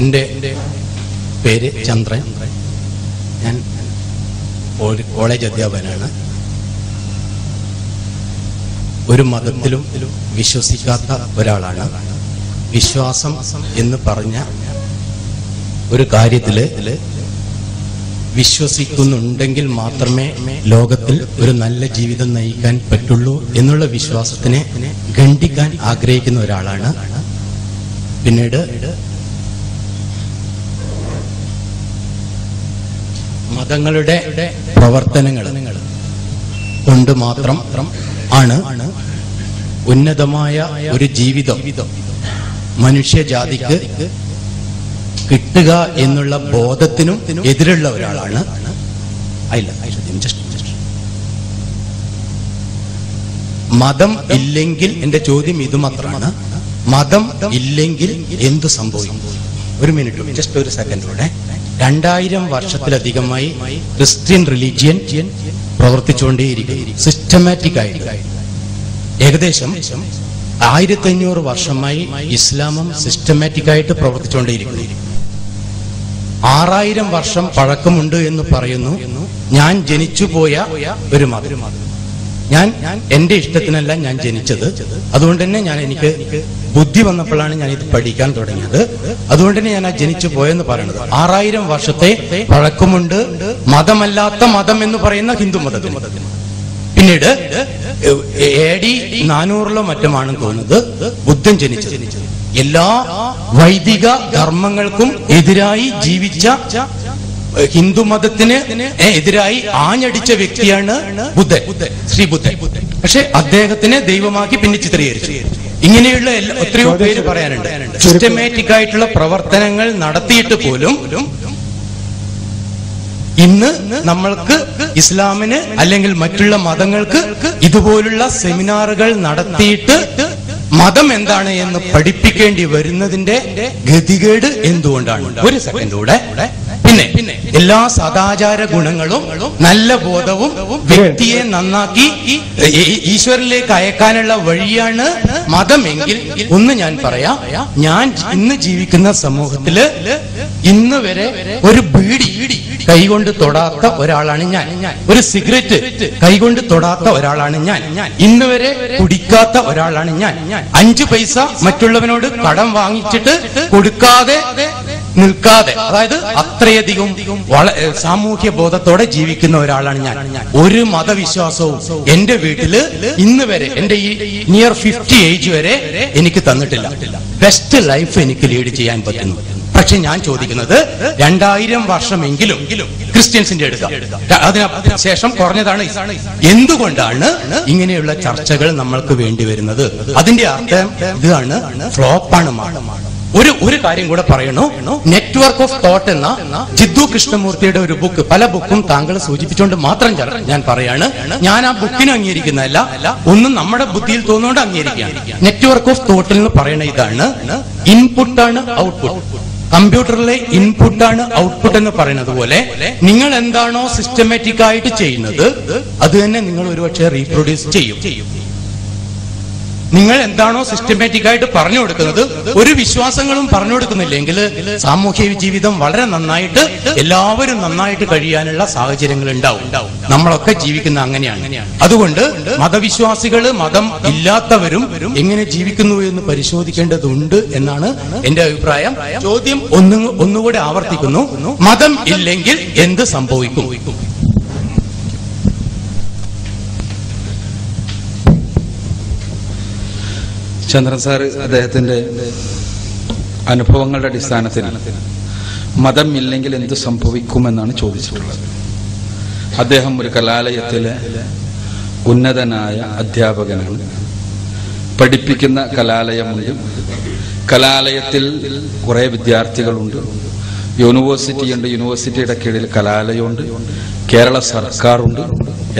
എന്റെ പേര് ചന്ദ്രൻ. ഞാൻ കോളേജ് അധ്യാപകനാണ്. ഒരു മതത്തിലും വിശ്വസിക്കാത്ത ഒരാളാണ്. വിശ്വാസം എന്ന് പറഞ്ഞ ഒരു കാര്യത്തിൽ വിശ്വസിക്കുന്നുണ്ടെങ്കിൽ മാത്രമേ ലോകത്തിൽ ഒരു നല്ല ജീവിതം നയിക്കാൻ പറ്റുള്ളൂ എന്നുള്ള വിശ്വാസത്തിനെ ഖണ്ഡിക്കാൻ ആഗ്രഹിക്കുന്ന ഒരാളാണ്. പിന്നീട് മതങ്ങളുടെ പ്രവർത്തനങ്ങൾ കൊണ്ട് മാത്രം ആണ് ഉന്നതമായ ഒരു ജീവിതം മനുഷ്യജാതിക്ക് കിട്ടുക എന്നുള്ള ബോധത്തിനും എതിരുള്ള ഒരാളാണ്. മതം ഇല്ലെങ്കിൽ എന്റെ ചോദ്യം ഇത് മാത്രമാണ്. മതം ഇല്ലെങ്കിൽ എന്ത് സംഭവിക്കും? ഒരു മിനിറ്റ് ജസ്റ്റ് ഒരു സെക്കൻഡ് കൂടെ രണ്ടായിരം വർഷത്തിലധികമായി ക്രിസ്ത്യൻ റിലീജിയൻ പ്രവർത്തിച്ചുകൊണ്ടേയിരിക്കും സിസ്റ്റമാറ്റിക് ആയിട്ട് ഏകദേശം ആയിരത്തി അഞ്ഞൂറ് വർഷമായി ഇസ്ലാമും സിസ്റ്റമാറ്റിക് ആയിട്ട് പ്രവർത്തിച്ചുകൊണ്ടേയിരിക്കുന്നു. ആറായിരം വർഷം പഴക്കമുണ്ട് എന്ന് പറയുന്നു ഞാൻ ജനിച്ചുപോയ ഒരു മതം. ഞാൻ എന്റെ ഇഷ്ടത്തിനല്ല ഞാൻ ജനിച്ചത്. അതുകൊണ്ട് തന്നെ ഞാൻ എനിക്ക് ബുദ്ധി വന്നപ്പോഴാണ് ഞാൻ ഇത് പഠിക്കാൻ തുടങ്ങിയത്. അതുകൊണ്ട് തന്നെ ഞാൻ ജനിച്ചു പോയെന്ന് പറയുന്നത്. ആറായിരം വർഷത്തെ പഴക്കമുണ്ട്. മതമല്ലാത്ത മതം എന്ന് പറയുന്ന ഹിന്ദു മതത്തിന്. പിന്നീട് എ ഡി നാനൂറിലോ മറ്റുമാണെന്ന് തോന്നുന്നത് ബുദ്ധൻ ജനിച്ചത്. എല്ലാ വൈദിക ധർമ്മങ്ങൾക്കും എതിരായി ജീവിച്ച ഹിന്ദു മതത്തിന് എതിരായി ആഞ്ഞടിച്ച വ്യക്തിയാണ് ബുദ്ധൻ ശ്രീ ബുദ്ധൻ. പക്ഷെ അദ്ദേഹത്തിനെ ദൈവമാക്കി പിന്നെ ചിത്രീകരിച്ചു. ഇങ്ങനെയുള്ള എല്ലാ- എത്രയോ പേര് പറയാനുണ്ട്. സിസ്റ്റമാറ്റിക് ആയിട്ടുള്ള പ്രവർത്തനങ്ങൾ നടത്തിയിട്ട് പോലും ഇന്ന് നമ്മൾക്ക് ഇസ്ലാമിന് അല്ലെങ്കിൽ മറ്റുള്ള മതങ്ങൾക്ക് ഇതുപോലുള്ള സെമിനാറുകൾ നടത്തിയിട്ട് മതം എന്താണ് എന്ന് പഠിപ്പിക്കേണ്ടി വരുന്നതിന്റെ ഗതികേട് എന്തുകൊണ്ടാണ്? ഒരു സെക്കൻഡ് കൂടെ. പിന്നെ പിന്നെ എല്ലാ സദാചാര ഗുണങ്ങളും നല്ല ബോധവും വ്യക്തിയെ നന്നാക്കി ഈശ്വരനിലേക്ക് അയക്കാനുള്ള വഴിയാണ് മതമെങ്കിൽ. ഒന്ന് ഞാൻ പറയാം ഞാൻ ഇന്ന് ജീവിക്കുന്ന സമൂഹത്തിൽ ഇന്ന് വരെ ഒരു ബീഡി കൈകൊണ്ട് തൊടാത്ത ഒരാളാണ് ഞാൻ. ഒരു സിഗരറ്റ് കൈകൊണ്ട് തൊടാത്ത ഒരാളാണ് ഞാൻ. ഇന്ന് വരെ കുടിക്കാത്ത ഒരാളാണ് ഞാൻ. അഞ്ചു പൈസ മറ്റുള്ളവനോട് കടം വാങ്ങിച്ചിട്ട് കൊടുക്കാതെ നിൽക്കാതെ അതായത് അത്രയധികം സാമൂഹ്യ ബോധത്തോടെ ജീവിക്കുന്ന ഒരാളാണ് ഞാൻ. ഒരു മതവിശ്വാസവും എന്റെ വീട്ടിൽ ഇന്ന് വരെ എന്റെ ഈ നിയർ ഫിഫ്റ്റി ഏജ് വരെ എനിക്ക് തന്നിട്ടില്ല. ബെസ്റ്റ് ലൈഫ് എനിക്ക് ലീഡ് ചെയ്യാൻ പറ്റുന്നു. പക്ഷെ ഞാൻ ചോദിക്കുന്നത് രണ്ടായിരം വർഷമെങ്കിലും ക്രിസ്ത്യൻസിന്റെ അടുത്ത് അതിന് ശേഷം കുറഞ്ഞതാണ്. എന്തുകൊണ്ടാണ് ഇങ്ങനെയുള്ള ചർച്ചകൾ നമ്മൾക്ക് വേണ്ടി വരുന്നത്? അതിന്റെ അർത്ഥം ഇതാണ് ഫ്ലോപ്പാണ് മാഡം ഒരു ഒരു കാര്യം കൂടെ പറയണു? നെറ്റ്വർക്ക് ഓഫ് തോട്ട് എന്ന ജിദ്ദു കൃഷ്ണമൂർത്തിയുടെ ഒരു ബുക്ക് പല ബുക്കും താങ്കൾ സൂചിപ്പിച്ചുകൊണ്ട് മാത്രം ഞാൻ- പറയാണ്. ഞാൻ ആ ബുക്കിനെ അംഗീകരിക്കുന്നതല്ല ഒന്നും നമ്മുടെ ബുദ്ധിയിൽ തോന്നുകൊണ്ട് അംഗീകരിക്കുകയാണ്. നെറ്റ്വർക്ക് ഓഫ് തോട്ടിൽ നിന്ന് പറയുന്ന ഇതാണ് ഇൻപുട്ട് ആണ് ഔട്ട്പുട്ട് കമ്പ്യൂട്ടറിലെ ഇൻപുട്ട് ആണ് ഔട്ട്പുട്ട് എന്ന് പറയുന്നത് പോലെ നിങ്ങൾ എന്താണോ സിസ്റ്റമാറ്റിക് ആയിട്ട് ചെയ്യുന്നത് അത് തന്നെ നിങ്ങൾ ഒരുപക്ഷെ റീപ്രൊഡ്യൂസ് ചെയ്യും. നിങ്ങൾ എന്താണോ സിസ്റ്റമാറ്റിക് ആയിട്ട് പറഞ്ഞു കൊടുക്കുന്നത് ഒരു വിശ്വാസങ്ങളും പറഞ്ഞു കൊടുക്കുന്നില്ലെങ്കിൽ സാമൂഹ്യ ജീവിതം വളരെ നന്നായിട്ട് എല്ലാവരും നന്നായിട്ട് കഴിയാനുള്ള സാഹചര്യങ്ങൾ ഉണ്ടാവും. നമ്മളൊക്കെ ജീവിക്കുന്ന അങ്ങനെയാണ്. അതുകൊണ്ട് മതവിശ്വാസികൾ മതം ഇല്ലാത്തവരും എങ്ങനെ ജീവിക്കുന്നു എന്ന് പരിശോധിക്കേണ്ടതുണ്ട് എന്നാണ് എന്റെ അഭിപ്രായം. ചോദ്യം ഒന്ന് ഒന്നുകൂടെ ആവർത്തിക്കുന്നു. മതം ഇല്ലെങ്കിൽ എന്ത് സംഭവിക്കും? ചന്ദ്രൻ സാർ അദ്ദേഹത്തിന്റെ അനുഭവങ്ങളുടെ അടിസ്ഥാനത്തിൽ മതം ഇല്ലെങ്കിൽ എന്ത് സംഭവിക്കുമെന്നാണ് ചോദിച്ചിട്ടുള്ളത്. അദ്ദേഹം ഒരു കലാലയത്തിലെ ഉന്നതനായ അധ്യാപകനാണ്. പഠിപ്പിക്കുന്ന കലാലയമുണ്ട്. കലാലയത്തിൽ കുറേ വിദ്യാർത്ഥികളുണ്ട്. യൂണിവേഴ്സിറ്റി ഉണ്ട്. യൂണിവേഴ്സിറ്റിയുടെ കീഴിൽ കലാലയമുണ്ട്. കേരള സർക്കാരുണ്ട്.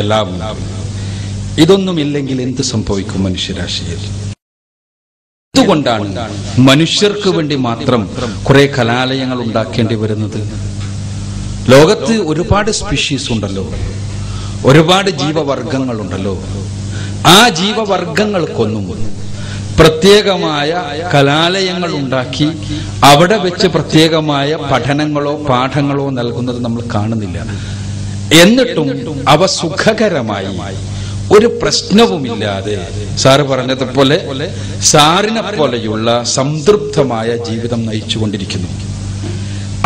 എല്ലാം ഉണ്ട് ഇതൊന്നുമില്ലെങ്കിൽ എന്ത് സംഭവിക്കും മനുഷ്യരാശിയിൽ? എന്തുകൊണ്ടാണ് മനുഷ്യർക്ക് വേണ്ടി മാത്രം കുറെ കലാലയങ്ങൾ ഉണ്ടാക്കേണ്ടി വരുന്നത്. ലോകത്ത് ഒരുപാട് സ്പീഷീസ് ഉണ്ടല്ലോ. ഒരുപാട് ജീവവർഗങ്ങളുണ്ടല്ലോ ആ ജീവവർഗങ്ങൾക്കൊന്നും പ്രത്യേകമായ കലാലയങ്ങൾ ഉണ്ടാക്കി അവിടെ വെച്ച് പ്രത്യേകമായ പഠനങ്ങളോ പാഠങ്ങളോ നൽകുന്നത് നമ്മൾ കാണുന്നില്ല. എന്നിട്ടും അവ സുഖകരമായി ഒരു പ്രശ്നവുമില്ലാതെ സാറ് പറഞ്ഞതുപോലെ സാറിനെ പോലെയുള്ള സംതൃപ്തമായ ജീവിതം നയിച്ചുകൊണ്ടിരിക്കുന്നു.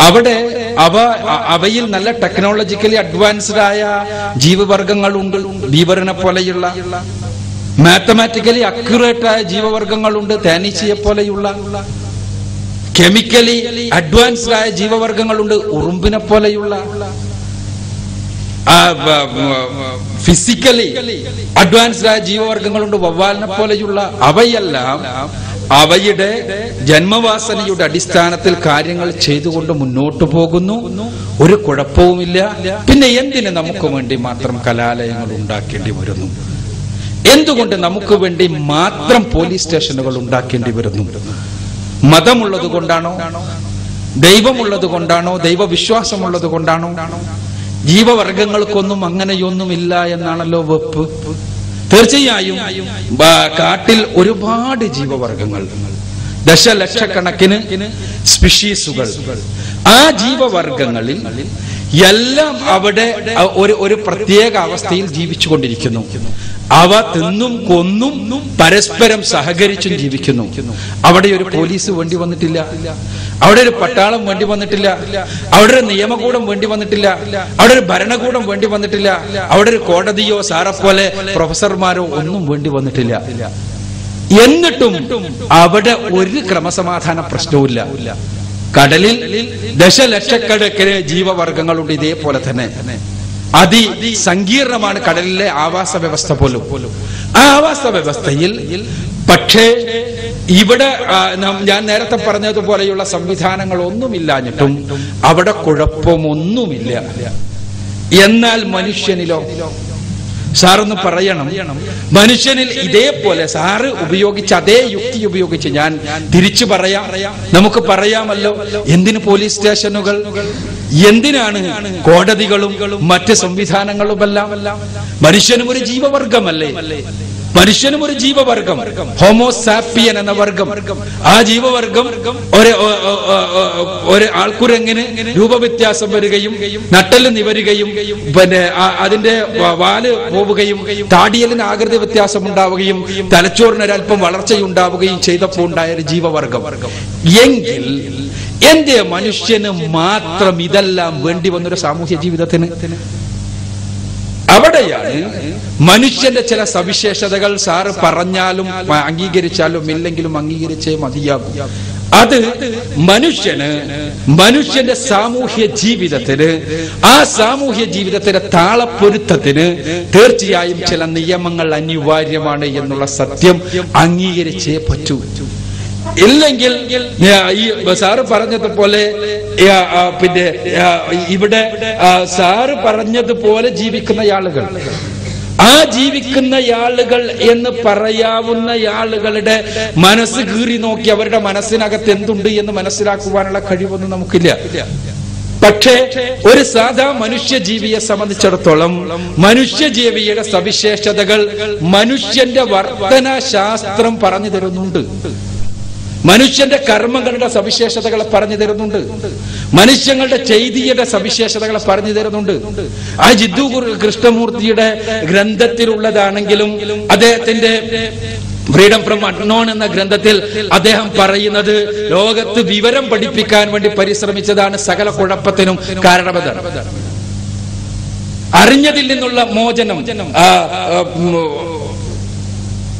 അവിടെ അവ അവയിൽ നല്ല ടെക്നോളജിക്കലി അഡ്വാൻസ്ഡ് ആയ ജീവവർഗങ്ങളുണ്ട് ബീവറിനെ പോലെയുള്ള. മാത്തമാറ്റിക്കലി അക്യുറേറ്റ് ആയ ജീവവർഗങ്ങളുണ്ട് തേനീച്ചയെ പോലെയുള്ള. കെമിക്കലി അഡ്വാൻസ്ഡ് ആയ ജീവവർഗങ്ങളുണ്ട് ഉറുമ്പിനെ പോലെയുള്ള. ഫിസിക്കലി അഡ്വാൻസ്ഡ് ആയ ജീവവർഗങ്ങളുണ്ട് വവ്വാലിനെ പോലെയുള്ള അവയെല്ലാം അവയുടെ ജന്മവാസനയുടെ അടിസ്ഥാനത്തിൽ കാര്യങ്ങൾ ചെയ്തുകൊണ്ട് മുന്നോട്ട് പോകുന്നു. ഒരു കുഴപ്പവുമില്ല. പിന്നെ എന്തിന് നമുക്ക് വേണ്ടി മാത്രം കലാലയങ്ങൾ ഉണ്ടാക്കേണ്ടി വരുന്നു? എന്തുകൊണ്ട് നമുക്ക് വേണ്ടി മാത്രം പോലീസ് സ്റ്റേഷനുകൾ ഉണ്ടാക്കേണ്ടി വരുന്നു? മതമുള്ളത് കൊണ്ടാണോ? ദൈവമുള്ളത് കൊണ്ടാണോ? ദൈവവിശ്വാസമുള്ളത് കൊണ്ടാണോ? ജീവവർഗങ്ങൾക്കൊന്നും അങ്ങനെയൊന്നുമില്ല എന്നാണല്ലോ വെപ്പ്. തീർച്ചയായും കാട്ടിൽ ഒരുപാട് ജീവവർഗങ്ങൾ. ദശലക്ഷക്കണക്കിന് സ്പിഷീസുകൾ. ആ ജീവവർഗങ്ങളിൽ എല്ലാം അവിടെ ഒരു ഒരു പ്രത്യേക അവസ്ഥയിൽ ജീവിച്ചുകൊണ്ടിരിക്കുന്നു. അവ തിന്നും കൊന്നും പരസ്പരം സഹകരിച്ചും ജീവിക്കുന്നു. അവിടെ ഒരു പോലീസ് വേണ്ടി വന്നിട്ടില്ല. അവിടെ ഒരു പട്ടാളം വേണ്ടി വന്നിട്ടില്ല. അവിടെ ഒരു നിയമകൂടം വേണ്ടി വന്നിട്ടില്ല. അവിടെ ഒരു ഭരണകൂടം വേണ്ടി വന്നിട്ടില്ല. അവിടെ ഒരു കോടതിയോ സാറെ പോലെ പ്രൊഫസർമാരോ ഒന്നും വേണ്ടി വന്നിട്ടില്ല. എന്നിട്ടും അവിടെ ഒരു ക്രമസമാധാന പ്രശ്നവുമില്ല. കടലിൽ ദശലക്ഷക്കണക്കിന് ജീവവർഗങ്ങളുണ്ട് ഇതേപോലെ തന്നെ. അതി സങ്കീർണമാണ് കടലിലെ ആവാസ വ്യവസ്ഥ പോലും. ആ ആവാസ വ്യവസ്ഥയിൽ പക്ഷേ ഇവിടെ ഞാൻ നേരത്തെ പറഞ്ഞതുപോലെയുള്ള സംവിധാനങ്ങൾ ഒന്നുമില്ലാഞ്ഞിട്ടും അവിടെ കുഴപ്പമൊന്നുമില്ല. എന്നാൽ മനുഷ്യനിലോ സാറൊന്ന് പറയണം. മനുഷ്യനിൽ ഇതേപോലെ സാറ് ഉപയോഗിച്ച അതേ യുക്തി ഉപയോഗിച്ച് ഞാൻ തിരിച്ചു പറയാം. നമുക്ക് പറയാമല്ലോ എന്തിന് പോലീസ് സ്റ്റേഷനുകൾ? എന്തിനാണ് കോടതികളും മറ്റ് സംവിധാനങ്ങളുമെല്ലാം? മനുഷ്യനും ഒരു ജീവവർഗമല്ലേ മനുഷ്യനും ഒരു ജീവവർഗം. ഹോമോസാപ്പിയൻ എന്ന വർഗം. ആ ജീവവർഗം ഒരു ഒരു ആൾക്കുരങ്ങിന് രൂപവ്യത്യാസം വരികയും നട്ടൽ നിവരുകയും പിന്നെ അതിന്റെ വാൽ പോവുകയും താടിയലിന് ആകൃതി വ്യത്യാസം ഉണ്ടാവുകയും തലച്ചോറിന് ഒരല്പം വളർച്ചയുണ്ടാവുകയും ചെയ്തപ്പോൾ ഉണ്ടായ ഒരു ജീവവർഗം. എങ്കിൽ എന്റെ മനുഷ്യന് മാത്രം ഇതെല്ലാം വേണ്ടി വന്നൊരു സാമൂഹ്യ ജീവിതത്തിന് അവിടെയാണ്. മനുഷ്യന്റെ ചില സവിശേഷതകൾ സാറ് പറഞ്ഞാലും അംഗീകരിച്ചാലും ഇല്ലെങ്കിലും അംഗീകരിച്ചേ മതിയാകും. അത് മനുഷ്യന് മനുഷ്യന്റെ സാമൂഹ്യ ജീവിതത്തിന് ആ സാമൂഹ്യ ജീവിതത്തിന്റെ താളപ്പൊരുത്തത്തിന് തീർച്ചയായും ചില നിയമങ്ങൾ അനിവാര്യമാണ് എന്നുള്ള സത്യം അംഗീകരിച്ചേ പറ്റൂ. ഇല്ലെങ്കിൽ ഈ സാറ് പറഞ്ഞതുപോലെ പിന്നെ ഇവിടെ സാറ് പറഞ്ഞതുപോലെ ജീവിക്കുന്ന ആളുകൾ ആ ജീവിക്കുന്ന ആളുകൾ എന്ന് പറയാവുന്ന ആളുകളുടെ മനസ്സ് കീറി നോക്കി അവരുടെ മനസ്സിനകത്ത് എന്തുണ്ട് എന്ന് മനസ്സിലാക്കുവാനുള്ള കഴിവൊന്നും നമുക്കില്ല. പക്ഷേ ഒരു സാധാ മനുഷ്യ ജീവിയെ സംബന്ധിച്ചിടത്തോളം മനുഷ്യ ജീവിയുടെ സവിശേഷതകൾ മനുഷ്യന്റെ വർധന ശാസ്ത്രം പറഞ്ഞു തരുന്നുണ്ട്. മനുഷ്യന്റെ കർമ്മങ്ങളുടെ സവിശേഷതകളെ പറഞ്ഞു തരുന്നുണ്ട്. മനുഷ്യങ്ങളുടെ ചെയ്തിയുടെ സവിശേഷതകളെ പറഞ്ഞു തരുന്നുണ്ട്. ആ ജിദ്ദു കൃഷ്ണമൂർത്തിയുടെ ഗ്രന്ഥത്തിലുള്ളതാണെങ്കിലും അദ്ദേഹത്തിന്റെ ഫ്രീഡം ഫ്രം അൺനോൺ എന്ന ഗ്രന്ഥത്തിൽ അദ്ദേഹം പറയുന്നത് ലോകത്ത് വിവരം പഠിപ്പിക്കാൻ വേണ്ടി പരിശ്രമിച്ചതാണ് സകല കുഴപ്പത്തിനും കാരണമെന്നാണ് അറിഞ്ഞതിൽ നിന്നുള്ള മോചനം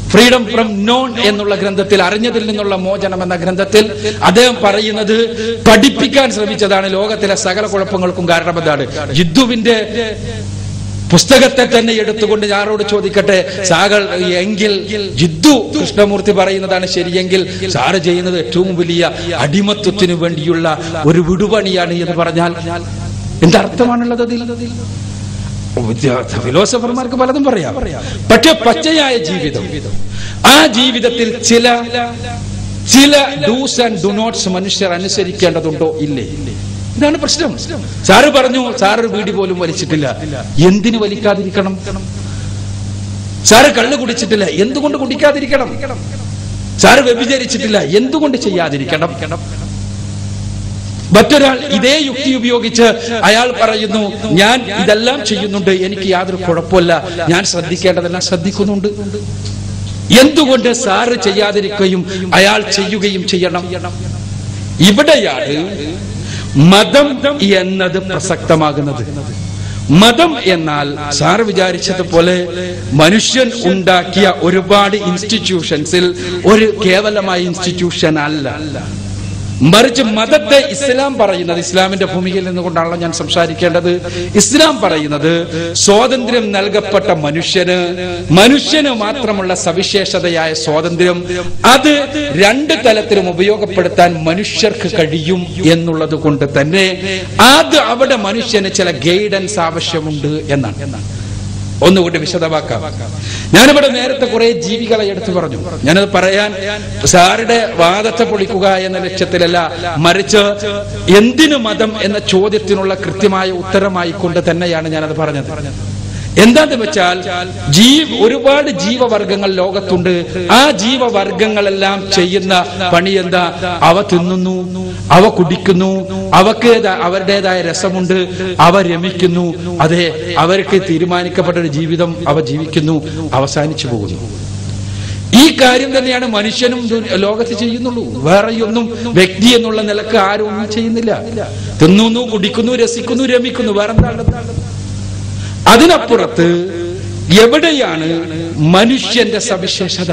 ഫ്രീഡം ഫ്രം നോൺ എന്നുള്ള ഗ്രന്ഥത്തിൽ അറിഞ്ഞതിൽ നിന്നുള്ള മോചനം എന്ന ഗ്രന്ഥത്തിൽ അദ്ദേഹം പറയുന്നത് പഠിപ്പിക്കാൻ ശ്രമിച്ചതാണ് ലോകത്തിലെ സകല കുഴപ്പങ്ങൾക്കും കാരണമെന്നാണ് ജിദ്ദുവിന്റെ പുസ്തകത്തെ തന്നെ എടുത്തുകൊണ്ട് ഞാനോട് ചോദിക്കട്ടെ സാകൾ എങ്കിൽ ജിദ്ദു കൃഷ്ണമൂർത്തി പറയുന്നതാണ് ശരിയെങ്കിൽ സാറ് ചെയ്യുന്നത് ഏറ്റവും വലിയ അടിമത്വത്തിനു വേണ്ടിയുള്ള ഒരു വിടുപണിയാണ് എന്ന് പറഞ്ഞാൽ എന്തർത്ഥമാണുള്ളത് ഫിലോസഫർമാർക്ക് പലതും പറയാം. പക്ഷെ പച്ചയായ ജീവിതം ആ ജീവിതത്തിൽ ചില ചില ഡൂസ് ആൻഡ് ഡു നോട്ട്സ് മനുഷ്യർ അനുസരിക്കേണ്ടതുണ്ടോ? ഇല്ലേ? ഇതാണ് പ്രശ്നം. സാറ് പറഞ്ഞു സാറ് വീടി പോലും വലിച്ചിട്ടില്ല. എന്തിന് വലിക്കാതിരിക്കണം? സാറ് കള്ള് കുടിച്ചിട്ടില്ല. എന്തുകൊണ്ട് കുടിക്കാതിരിക്കണം? സാറ് വ്യഭിചരിച്ചിട്ടില്ല. എന്തുകൊണ്ട് ചെയ്യാതിരിക്കണം? മറ്റൊരാൾ ഇതേ യുക്തി ഉപയോഗിച്ച് അയാൾ പറയുന്നു ഞാൻ ഇതെല്ലാം ചെയ്യുന്നുണ്ട് എനിക്ക് യാതൊരു കുഴപ്പമില്ല. ഞാൻ ശ്രദ്ധിക്കേണ്ടതെല്ലാം ശ്രദ്ധിക്കുന്നുണ്ട്. എന്തുകൊണ്ട് സാറ് ചെയ്യാതിരിക്കുകയും അയാൾ ചെയ്യുകയും ചെയ്യണം? ഇവിടെയാണ് മതം എന്നത് പ്രസക്തമാകുന്നത്. മതം എന്നാൽ സാർ വിചാരിച്ചതുപോലെ മനുഷ്യൻ ഉണ്ടാക്കിയ ഒരുപാട് ഇൻസ്റ്റിറ്റ്യൂഷൻസിൽ ഒരു കേവലമായ ഇൻസ്റ്റിറ്റ്യൂഷൻ അല്ല. മറിച്ച് മതത്തെ ഇസ്ലാം പറയുന്നത് ഇസ്ലാമിന്റെ ഭൂമിയിൽ നിന്നുകൊണ്ടാണല്ലോ ഞാൻ സംസാരിക്കേണ്ടത്. ഇസ്ലാം പറയുന്നത് സ്വാതന്ത്ര്യം നൽകപ്പെട്ട മനുഷ്യന് മനുഷ്യന് മാത്രമുള്ള സവിശേഷതയായ സ്വാതന്ത്ര്യം അത് രണ്ട് തലത്തിലും ഉപയോഗപ്പെടുത്താൻ മനുഷ്യർക്ക് കഴിയും എന്നുള്ളത് കൊണ്ട് തന്നെ അത് അവിടെ മനുഷ്യന് ചില ഗൈഡൻസ് ആവശ്യമുണ്ട് എന്നാണ്. ഒന്നുകൂടി വിശദമാക്കാം. ഞാനിവിടെ നേരത്തെ കുറെ ജീവികളെ എടുത്തു പറഞ്ഞു. ഞാനത് പറയാൻ സാറുടെ വാദത്തെ പൊളിക്കുക എന്ന ലക്ഷ്യത്തിലല്ല മറിച്ച് എന്തിനു മതം എന്ന ചോദ്യത്തിനുള്ള കൃത്യമായ ഉത്തരമായിക്കൊണ്ട് തന്നെയാണ് ഞാനത് പറഞ്ഞത്. എന്താന്ന് വെച്ചാൽ ജീവ ഒരുപാട് ജീവവർഗങ്ങൾ ലോകത്തുണ്ട്. ആ ജീവവർഗങ്ങളെല്ലാം ചെയ്യുന്ന പണി എന്താ? അവ തിന്നുന്നു അവ കുടിക്കുന്നു അവക്ക് അവരുടേതായ രസമുണ്ട് അവ രമിക്കുന്നു. അതെ അവർക്ക് തീരുമാനിക്കപ്പെട്ട ഒരു ജീവിതം അവ ജീവിക്കുന്നു അവസാനിച്ചു പോകുന്നു. ഈ കാര്യം തന്നെയാണ് മനുഷ്യനും ലോകത്ത് ചെയ്യുന്നുള്ളൂ. വേറെയൊന്നും വ്യക്തി എന്നുള്ള നിലയ്ക്ക് ആരും ഒന്നും ചെയ്യുന്നില്ല. തിന്നുന്നു കുടിക്കുന്നു രസിക്കുന്നു രമിക്കുന്നു. വേറെന്താണ് അതിനപ്പുറത്ത് എവിടെയാണ് മനുഷ്യന്റെ സവിശേഷത?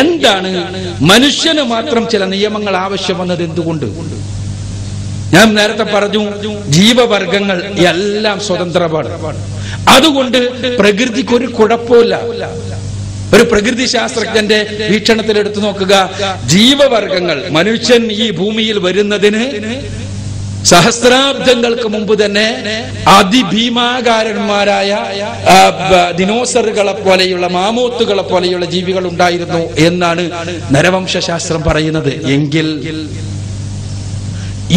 എന്താണ് മനുഷ്യന് മാത്രം ചില നിയമങ്ങൾ ആവശ്യം വന്നത് എന്തുകൊണ്ട്? ഞാൻ നേരത്തെ പറഞ്ഞു ജീവവർഗങ്ങൾ എല്ലാം സ്വതന്ത്രമാണ്. അതുകൊണ്ട് പ്രകൃതിക്ക് ഒരു കുഴപ്പമില്ല. ഒരു പ്രകൃതി ശാസ്ത്രജ്ഞന്റെ വീക്ഷണത്തിൽ എടുത്തു നോക്കുക. ജീവവർഗങ്ങൾ മനുഷ്യൻ ഈ ഭൂമിയിൽ വരുന്നതിന് സഹസ്രാബ്ദങ്ങൾക്ക് മുമ്പ് തന്നെ അതിഭീമാകാരന്മാരായ ദിനോസറുകളെ പോലെയുള്ള മാമൂത്തുകളെ പോലെയുള്ള ജീവികൾ ഉണ്ടായിരുന്നു എന്നാണ് നരവംശാസ്ത്രം പറയുന്നത്. എങ്കിൽ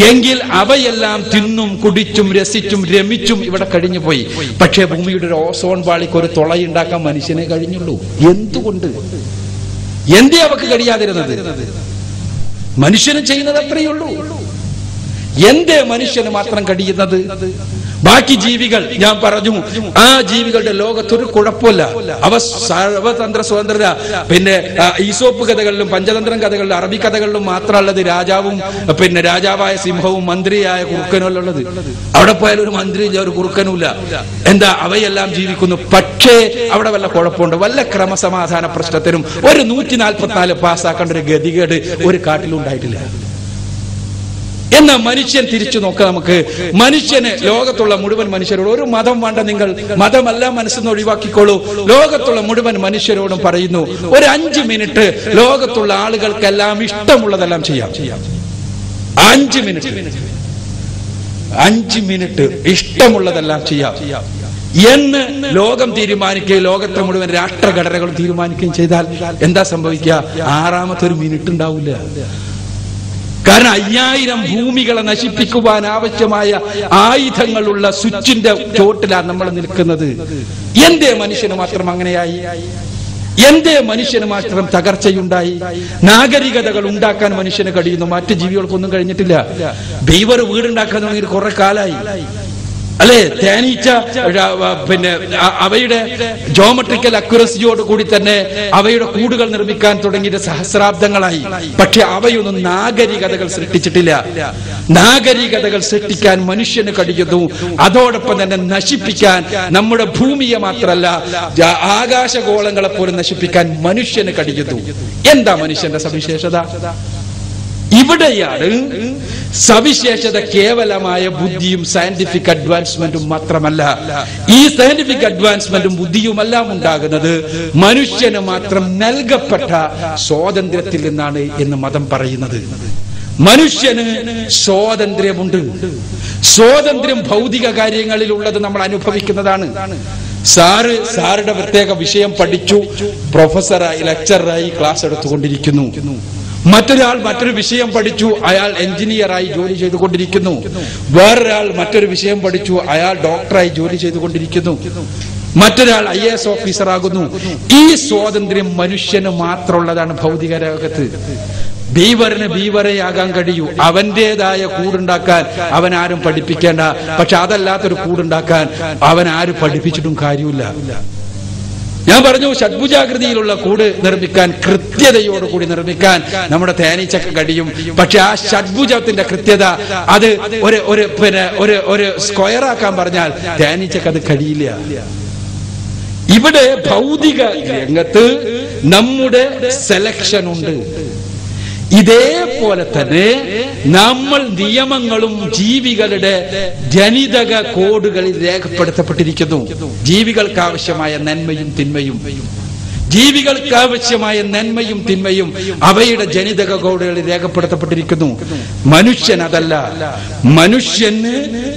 എങ്കിൽ അവയെല്ലാം തിന്നും കുടിച്ചും രസിച്ചും രമിച്ചും ഇവിടെ കഴിഞ്ഞു പോയി പക്ഷേ ഭൂമിയുടെ ഒരു ഓസോൺ പാളിക്ക് ഒരു തുളയുണ്ടാക്കാൻ മനുഷ്യനെ കഴിഞ്ഞുള്ളൂ. എന്തുകൊണ്ട്? എന്തേ അവക്ക് കഴിയാതിരുന്നത്? മനുഷ്യന് ചെയ്യുന്നത് അത്രയേ എന്തേ മനുഷ്യന് മാത്രം കഴിയുന്നത് ബാക്കി ജീവികൾ ഞാൻ പറഞ്ഞു ആ ജീവികളുടെ ലോകത്തൊരു കുഴപ്പമില്ല. അവ സർവതന്ത്ര സ്വതന്ത്രത പിന്നെ ഈസോപ്പ് കഥകളിലും പഞ്ചതന്ത്രം കഥകളിലും അറബി കഥകളിലും മാത്രമുള്ളത് രാജാവും പിന്നെ രാജാവായ സിംഹവും മന്ത്രിയായ കുറുക്കനും ഉള്ളത്. അവിടെ പോയാൽ ഒരു മന്ത്രി ഇല്ല ഒരു കുറുക്കനുമില്ല എന്താ അവയെല്ലാം ജീവിക്കുന്നു. പക്ഷേ അവിടെ വല്ല കുഴപ്പമുണ്ട്? വല്ല ക്രമസമാധാന പ്രശ്നത്തിനും ഒരു നൂറ്റി നാൽപ്പത്തിനാല് പാസ്സാക്കേണ്ട ഒരു ഗതികേട് ഒരു കാട്ടിലും ഉണ്ടായിട്ടില്ല. എന്നാ മനുഷ്യൻ തിരിച്ചു നോക്കാം നമുക്ക്. മനുഷ്യന് ലോകത്തുള്ള മുഴുവൻ മനുഷ്യരോട് ഒരു മതം വേണ്ട നിങ്ങൾ. മതമല്ല മനസ്സിന്ന് ഒഴിവാക്കിക്കോളൂ. ലോകത്തുള്ള മുഴുവൻ മനുഷ്യരോടും പറയുന്നു ഒരു അഞ്ച് മിനിറ്റ് ലോകത്തുള്ള ആളുകൾക്കെല്ലാം ഇഷ്ടമുള്ളതെല്ലാം ചെയ്യാം. അഞ്ച് മിനിറ്റ്. അഞ്ച് മിനിറ്റ് ഇഷ്ടമുള്ളതെല്ലാം ചെയ്യാം. എന്ന് ലോകം തീരുമാനിക്കുകയും ലോകത്തെ മുഴുവൻ രാഷ്ട്രഘടനകളും തീരുമാനിക്കുകയും ചെയ്താൽ എന്താ സംഭവിക്കുക? ആറാമത്തെ ഒരു മിനിറ്റ് ഉണ്ടാവില്ല. കാരണം അയ്യായിരം ഭൂമികളെ നശിപ്പിക്കുവാൻ ആവശ്യമായ ആയുധങ്ങളുള്ള സ്വിച്ചിന്റെ ചോട്ടിലാണ് നമ്മൾ നിൽക്കുന്നത്. എന്തേ മനുഷ്യന് മാത്രം അങ്ങനെയായി? എന്തേ മനുഷ്യന് മാത്രം തകർച്ചയുണ്ടായി? നാഗരികതകൾ ഉണ്ടാക്കാൻ മനുഷ്യന് കഴിയുന്നു. മറ്റു ജീവികൾക്കൊന്നും കഴിഞ്ഞിട്ടില്ല. ബീവർ വീടുണ്ടാക്കാൻ തുടങ്ങിയിട്ട് കുറെ കാലായി. അല്ലെ? തേനീച്ച പിന്നെ അവയുടെ ജോമെട്രിക്കൽ അക്യുറസിയോട് കൂടി തന്നെ അവയുടെ കൂടുകൾ നിർമ്മിക്കാൻ തുടങ്ങിയിട്ട് സഹസ്രാബ്ദങ്ങളായി. പക്ഷെ അവയൊന്നും നാഗരികതകൾ സൃഷ്ടിച്ചിട്ടില്ല. നാഗരികതകൾ സൃഷ്ടിക്കാൻ മനുഷ്യന് കഴിയുന്നു. അതോടൊപ്പം തന്നെ നശിപ്പിക്കാൻ നമ്മുടെ ഭൂമിയെ മാത്രമല്ല ആകാശഗോളങ്ങളെ പോലും നശിപ്പിക്കാൻ മനുഷ്യന് കഴിയുന്നു. എന്താ മനുഷ്യന്റെ സവിശേഷത? ഇവിടെയാണ് സവിശേഷത കേവലമായ ബുദ്ധിയും സയന്റിഫിക് അഡ്വാൻസ്മെന്റും മാത്രമല്ല. ഈ സയന്റിഫിക് അഡ്വാൻസ്മെന്റും ബുദ്ധിയുമെല്ലാം ഉണ്ടാകുന്നത് മനുഷ്യന് മാത്രം നൽകപ്പെട്ട സ്വാതന്ത്ര്യത്തിൽ നിന്നാണ് എന്ന് മതം പറയുന്നത്. മനുഷ്യന് സ്വാതന്ത്ര്യമുണ്ട്. സ്വാതന്ത്ര്യം ഭൗതിക കാര്യങ്ങളിൽ ഉള്ളത് നമ്മൾ അനുഭവിക്കുന്നതാണ്. സാറ് സാറുടെ പ്രത്യേക വിഷയം പഠിച്ചു. പ്രൊഫസറായി ലെക്ചറായി ക്ലാസ് എടുത്തുകൊണ്ടിരിക്കുന്നു. മറ്റൊരാൾ മറ്റൊരു വിഷയം പഠിച്ചു അയാൾ എഞ്ചിനീയറായി ജോലി ചെയ്തുകൊണ്ടിരിക്കുന്നു. വേറൊരാൾ മറ്റൊരു വിഷയം പഠിച്ചു അയാൾ ഡോക്ടറായി ജോലി ചെയ്തുകൊണ്ടിരിക്കുന്നു. മറ്റൊരാൾ ഐ എസ് ഓഫീസർ ആകുന്നു. ഈ സ്വാതന്ത്ര്യം മനുഷ്യന് മാത്രമുള്ളതാണ് ഭൗതിക ലോകത്ത്. ബീവറിന് ഭീവരയാകാൻ കഴിയൂ. അവന്റേതായ കൂടുണ്ടാക്കാൻ അവൻ ആരും പഠിപ്പിക്കേണ്ട. പക്ഷെ അതല്ലാത്തൊരു കൂടുണ്ടാക്കാൻ അവൻ ആരും പഠിപ്പിച്ചിട്ടും കാര്യമില്ല. ഞാൻ പറഞ്ഞു ഷഡ്ഭുജാകൃതിയിലുള്ള കൂട് നിർമ്മിക്കാൻ കൃത്യതയോടുകൂടി നിർമ്മിക്കാൻ നമ്മുടെ തേനീച്ചക്ക് കഴിയും. പക്ഷെ ആ ഷഡ്ഭുജത്തിന്റെ കൃത്യത അത് ഒരു ഒരു പിന്നെ ഒരു ഒരു സ്ക്വയർ ആക്കാൻ പറഞ്ഞാൽ തേനീച്ചക്ക് അത് കഴിയില്ല. ഇവിടെ ഭൗതിക രംഗത്ത് നമ്മുടെ സെലക്ഷൻ ഉണ്ട്. ഇതേപോലെ തന്നെ നമ്മൾ നിയമങ്ങളും ജീവികളുടെ ജനിതക കോഡുകളിൽ രേഖപ്പെടുത്തപ്പെട്ടിരിക്കുന്നു. ജീവികൾക്ക് ആവശ്യമായ നന്മയും തിന്മയും. ജീവികൾക്ക് ആവശ്യമായ നന്മയും തിന്മയും അവയുടെ ജനിതക കോഡുകളിൽ രേഖപ്പെടുത്തപ്പെട്ടിരിക്കുന്നു. മനുഷ്യൻ അതല്ല. മനുഷ്യന്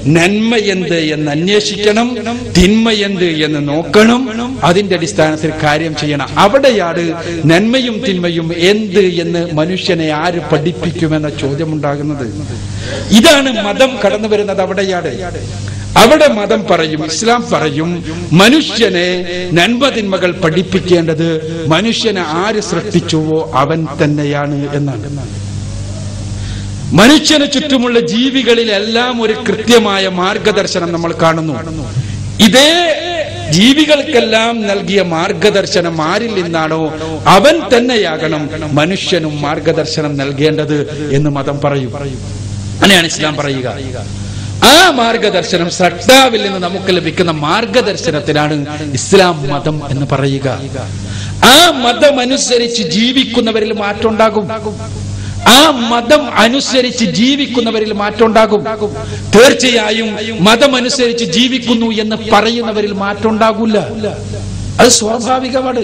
നന്മ എന്ത് എന്ന് അന്വേഷിക്കണം തിന്മ എന്ത് എന്ന് നോക്കണം അതിന്റെ അടിസ്ഥാനത്തിൽ കാര്യം ചെയ്യണം. അവിടെയാണ് നന്മയും തിന്മയും എന്ത് എന്ന് മനുഷ്യനെ ആര് പഠിപ്പിക്കുമെന്ന ചോദ്യമുണ്ടാകുന്നത്. ഇതാണ് മതം കടന്നു വരുന്നത് അവിടെയാണ്. അവിടെ മതം പറയും ഇസ്ലാം പറയും മനുഷ്യനെ നന്മതിന്മകൾ പഠിപ്പിക്കേണ്ടത് മനുഷ്യനെ ആര് സൃഷ്ടിച്ചുവോ അവൻ തന്നെയാണ് എന്നാണ്. മനുഷ്യന് ചുറ്റുമുള്ള ജീവികളിലെല്ലാം ഒരു കൃത്യമായ മാർഗദർശനം നമ്മൾ കാണുന്നു. ഇതേ ജീവികൾക്കെല്ലാം നൽകിയ മാർഗദർശനം ആരിൽ നിന്നാണോ അവൻ തന്നെയാകണം മനുഷ്യനും മാർഗദർശനം നൽകേണ്ടത് എന്ന് മതം പറയും. അങ്ങനെയാണ് ഇസ്ലാം പറയുക. ആ മാർഗദർശനം സട്ടാവിൽ നിന്ന് നമുക്ക് ലഭിക്കുന്ന മാർഗദർശനത്തിനാണ് ഇസ്ലാം മതം എന്ന് പറയുക. ആ മതം അനുസരിച്ച് ജീവിക്കുന്നവരിൽ മാറ്റം ഉണ്ടാകും ആ മതം അനുസരിച്ച് ജീവിക്കുന്നവരിൽ മാറ്റം ഉണ്ടാകും തീർച്ചയായും മതം അനുസരിച്ച് ജീവിക്കുന്നു എന്ന് പറയുന്നവരിൽ മാറ്റം ഉണ്ടാകില്ല അത് സ്വാഭാവികമാണ്.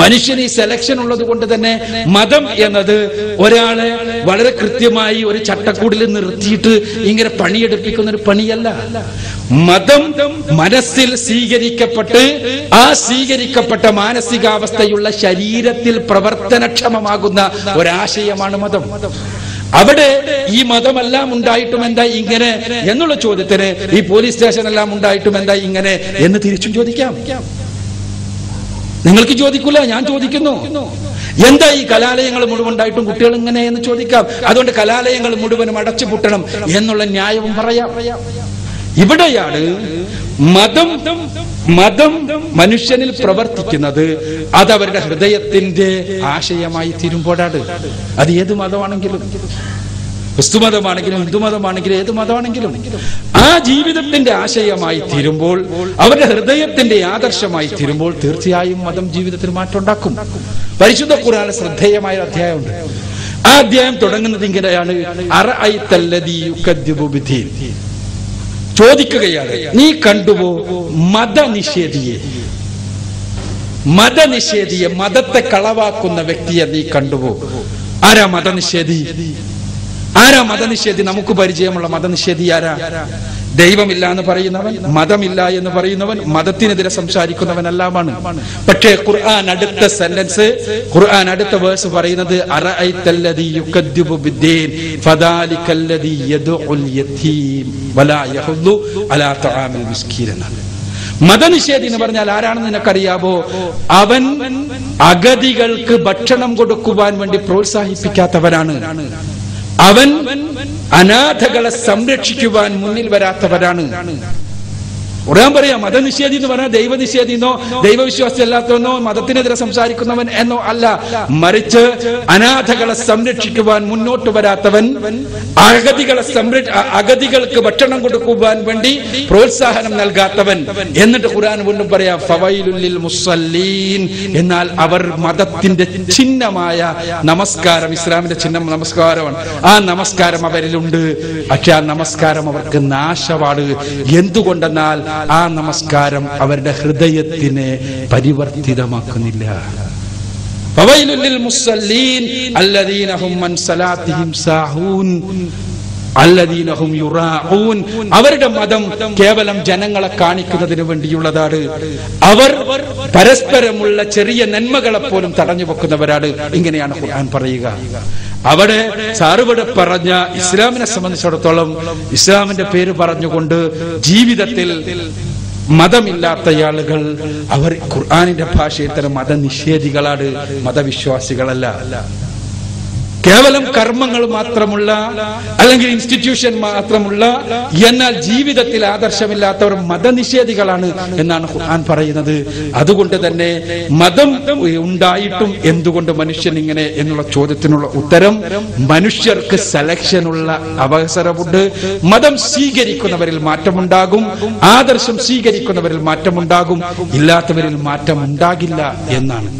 മനുഷ്യൻ ഈ സെലക്ഷൻ ഉള്ളത് കൊണ്ട് തന്നെ മതം എന്നത് ഒരാളെ വളരെ കൃത്യമായി ഒരു ചട്ടക്കൂടിൽ നിർത്തിയിട്ട് ഇങ്ങനെ പണിയെടുപ്പിക്കുന്ന ഒരു പണിയല്ല. മതം മനസ്സിൽ സ്വീകരിക്കപ്പെട്ട് ആ സ്വീകരിക്കപ്പെട്ട മാനസികാവസ്ഥയുള്ള ശരീരത്തിൽ പ്രവർത്തനക്ഷമമാകുന്ന ഒരാശയമാണ് മതം. അവിടെ ഈ മതമെല്ലാം ഉണ്ടായിട്ടും എന്താ ഇങ്ങനെ എന്നുള്ള ചോദ്യത്തിന് ഈ പോലീസ് സ്റ്റേഷൻ എല്ലാം ഉണ്ടായിട്ടും എന്താ ഇങ്ങനെ എന്ന് തിരിച്ചും ചോദിക്കാം. നിങ്ങൾക്ക് ചോദിക്കൂല ഞാൻ ചോദിക്കുന്നു. എന്താ ഈ കലാലയങ്ങൾ മുഴുവൻ ഉണ്ടായിട്ടും കുട്ടികൾ ഇങ്ങനെ എന്ന് ചോദിക്കാം? അതുകൊണ്ട് കലാലയങ്ങൾ മുഴുവനും അടച്ചു പൂട്ടണം എന്നുള്ള ന്യായവും പറയാം. ഇവിടെയാണ് മതം മതം മനുഷ്യനിൽ പ്രവർത്തിക്കുന്നത്. അത് അവരുടെ ഹൃദയത്തിന്റെ ആശയമായി തീരുമ്പോഴാണ് അത് ഏത് മതമാണെങ്കിലും. ക്രിസ്തുമതമാണെങ്കിലും ഹിന്ദുമതമാണെങ്കിലും ഏത് മതമാണെങ്കിലും ആ ജീവിതത്തിന്റെ ആശയമായി തീരുമ്പോൾ അവരുടെ ഹൃദയത്തിന്റെ ആദർശമായി തീരുമ്പോൾ തീർച്ചയായും മതം ജീവിതത്തിൽ മാറ്റം ഉണ്ടാക്കും പരിശുദ്ധ ഖുർആനിലെ ശ്രദ്ധേയമായ അധ്യായമുണ്ട്. ആ അധ്യായം തുടങ്ങുന്നത് ഇങ്ങനെയാണ്. ചോദിക്കുകയാണ് നീ കണ്ടുപോ മതനിഷേധിയെ? മതനിഷേധിയെ മതത്തെ കളവാക്കുന്ന വ്യക്തിയെ നീ കണ്ടുപോ ആരാ മതനിഷേധി? ആരാ മതനിഷേധി? നമുക്ക് പരിചയമുള്ള മതനിഷേധി ആരാ? ദൈവമില്ല എന്ന് പറയുന്നവൻ മതമില്ല എന്ന് പറയുന്നവൻ മതത്തിനെതിരെ സംസാരിക്കുന്നവൻ സംസാരിക്കുന്നവനെല്ലാമാണ്. പക്ഷേ ഖുർആൻ അടുത്ത സെന്റൻസ് ഖുർആൻ അടുത്ത വേഴ്സ് പറയുന്നത് മതനിഷേധി എന്ന് പറഞ്ഞാൽ ആരാണെന്ന് നിനക്കറിയാവോ? അവൻ അഗതികൾക്ക് ഭക്ഷണം കൊടുക്കുവാൻ വേണ്ടി പ്രോത്സാഹിപ്പിക്കാത്തവരാണ്. അവൻ അനാഥകളെ സംരക്ഷിക്കുവാൻ മുന്നിൽ വരാത്തവരാണ്. ഖുർആൻ പറയാം മതനിഷേധി എന്ന് പറഞ്ഞാൽ ദൈവനിഷേധി എന്നോ ദൈവവിശ്വാസി അല്ലാത്തവനോ മതത്തിനെതിരെ സംസാരിക്കുന്നവൻ എന്നോ അല്ല. മറിച്ച് അനാഥകളെ സംരക്ഷിക്കുവാൻ മുന്നോട്ട് വരാത്തവൻ അഗതികളെ അഗതികൾക്ക് ഭക്ഷണം കൊടുക്കുവാൻ വേണ്ടി പ്രോത്സാഹനം നൽകാത്തവൻ. എന്നിട്ട് ഖുർആൻ വീണ്ടും പറയാ മുസല്ലീൻ എന്നാൽ അവർ മതത്തിന്റെ ചിഹ്നമായ നമസ്കാരം ഇസ്ലാമിന്റെ ചിഹ്നം നമസ്കാരമാണ്. ആ നമസ്കാരം അവരിലുണ്ട്. പക്ഷെ ആ നമസ്കാരം അവർക്ക് നാശമാണ്. എന്തുകൊണ്ടെന്നാൽ ആ നമസ്കാരം അവരുടെ ഹൃദയത്തിനെ പരിവർത്തിതമാക്കുന്നില്ല. അവരുടെ മതം കേവലം ജനങ്ങളെ കാണിക്കുന്നതിന് വേണ്ടിയുള്ളതാണ്. അവർ പരസ്പരമുള്ള ചെറിയ നന്മകളെ പോലും തടഞ്ഞു വെക്കുന്നവരാണ് ഇങ്ങനെയാണ് ഖുർആൻ പറയുക. അവിടെ സാറുവിടെ പറഞ്ഞ ഇസ്ലാമിനെ സംബന്ധിച്ചിടത്തോളം ഇസ്ലാമിന്റെ പേര് പറഞ്ഞുകൊണ്ട് ജീവിതത്തിൽ മതമില്ലാത്ത ആളുകൾ അവർ ഖുർആാനിന്റെ ഭാഷയിൽ തന്നെ മതനിഷേധികളാണ് മതവിശ്വാസികളല്ല. കേവലം കർമ്മങ്ങൾ മാത്രമുള്ള അല്ലെങ്കിൽ ഇൻസ്റ്റിറ്റ്യൂഷൻ മാത്രമുള്ള എന്നാൽ ജീവിതത്തിൽ ആദർശമില്ലാത്തവർ മതനിഷേധികളാണ് എന്നാണ് ഖുർആൻ പറയുന്നത്. അതുകൊണ്ട് തന്നെ മതം ഉണ്ടായിട്ടും എന്തുകൊണ്ട് മനുഷ്യൻ ഇങ്ങനെ എന്നുള്ള ചോദ്യത്തിനുള്ള ഉത്തരം മനുഷ്യർക്ക് സെലക്ഷനുള്ള അവസരമുണ്ട്. മതം സ്വീകരിക്കുന്നവരിൽ മാറ്റമുണ്ടാകും. ആദർശം സ്വീകരിക്കുന്നവരിൽ മാറ്റമുണ്ടാകും. ഇല്ലാത്തവരിൽ മാറ്റം ഉണ്ടാകില്ല എന്നാണ്.